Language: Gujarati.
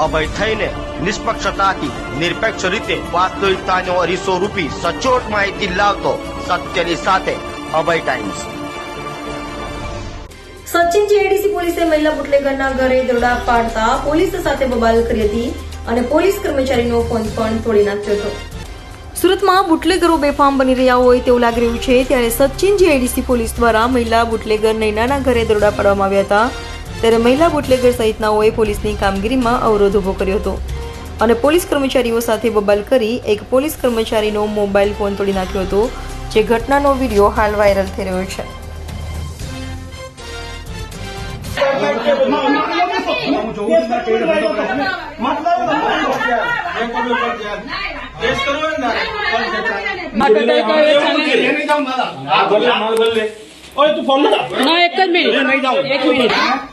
અભય થઈને નિષ્પક્ષતાથી નિરપેક્ષ રીતે વાસ્તવિકતાનો અરીસો રૂપી સચોટ માહિતી લાવતો સત્યની સાથે અભય ટાઈમ્સ. સચિન જીઆઈડીસી પોલીસે મહિલા બુટલેગરના ઘરે દરોડા પાડતા પોલીસ સાથે બબાલ કરી હતી અને પોલીસ કર્મચારીનો ફોન પણ તોડી નાખ્યો હતો. સુરતમાં બુટલેગરો બેફામ બની રહ્યા હોય તેવું લાગી રહ્યું છે, ત્યારે સચિન જીઆઈડીસી પોલીસ દ્વારા મહિલા બુટલેગર નૈનાના ઘરે દરોડા પાડવામાં આવ્યા હતા. ત્યારે મહિલા બુટલેગર સહિતનાઓએ પોલીસની કામગીરીમાં અવરોધ ઊભો કર્યો હતો. અને પોલીસ કર્મચારીઓ સાથે બબાલ કરી એક પોલીસ કર્મચારીનો મોબાઈલ ફોન તોડી નાખ્યો હતો, જે ઘટનાનો વીડિયો હાલ વાયરલ થઈ રહ્યો છે. ના એક જ મિનિટ એક મિનિટ